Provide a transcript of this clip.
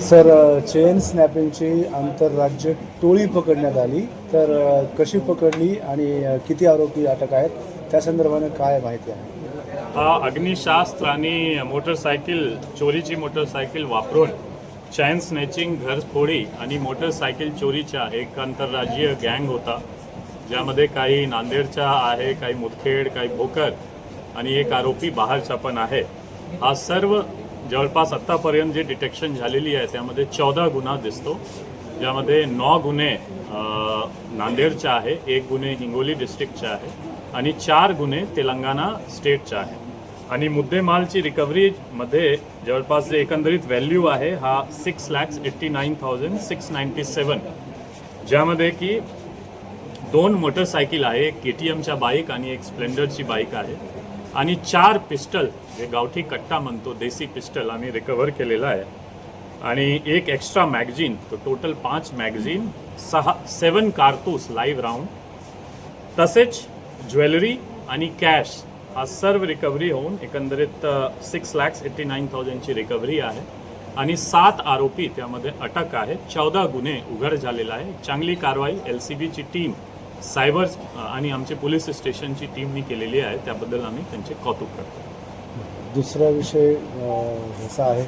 Sir chain स्नॅपिंगची आंतरराज्य टोळी पकडण्यात आली. तर कशी पकडली आणि किती आरोपी अटक आहेत? त्या संदर्भाने काय माहिती आहे? हा अग्निशास्त्र आणि मोटरसायकल चोरीची मोटरसायकल वापरून चॅन स्नॅचिंग घरफोडी आणि मोटरसायकल चोरीचा एक आंतरराज्यीय गँग होता. ज्यामध्ये काही नांदेडचा आहे काही मुदखेड काही भोकर आणि एक आरोपी बाहेरचा पण आहे. हा सर्व जवळपास आत्तापर्यंत जे डिटेक्शन झालेली आहे त्यामध्ये चौदा गुन्हा दिसतो. ज्यामध्ये नऊ गुन्हे नांदेडच्या आहे एक गुन्हे हिंगोली डिस्ट्रिक्टचे आहे आणि चार गुन्हे तेलंगणा स्टेटचे आहे. आणि मुद्देमालची रिकव्हरीमध्ये जवळपास जे एकंदरीत व्हॅल्यू आहे हा six lakhs eighty nine thousand six ninety seven ज्यामध्ये की दोन मोटरसायकल आहे एक के टी एमच्या बाईक आणि एक स्प्लेंडरची बाईक आहे. आणि चार पिस्टल जे गावठी कट्टा म्हणतो देसी पिस्टल आम्ही रिकवर केलेला आहे. आणि एक एक्स्ट्रा मॅगझिन तो टोटल पाच मॅगझिन सहा सेवन कारतूस लाईव्ह राऊंड तसेच ज्वेलरी आणि कॅश हा सर्व रिकव्हरी होऊन एकंदरीत सिक्स लॅक्स एट्टी नाईन थाउजंडची रिकव्हरी आहे. आणि सात आरोपी त्यामध्ये अटक आहे चौदा गुन्हे उघड झालेला आहे. चांगली कारवाई एल सी बीची टीम सायबर आणि आमचे पोलीस स्टेशनची टीमनी केलेली आहे. त्याबद्दल आम्ही त्यांचे कौतुक करतो. दुसरा विषय असा आहे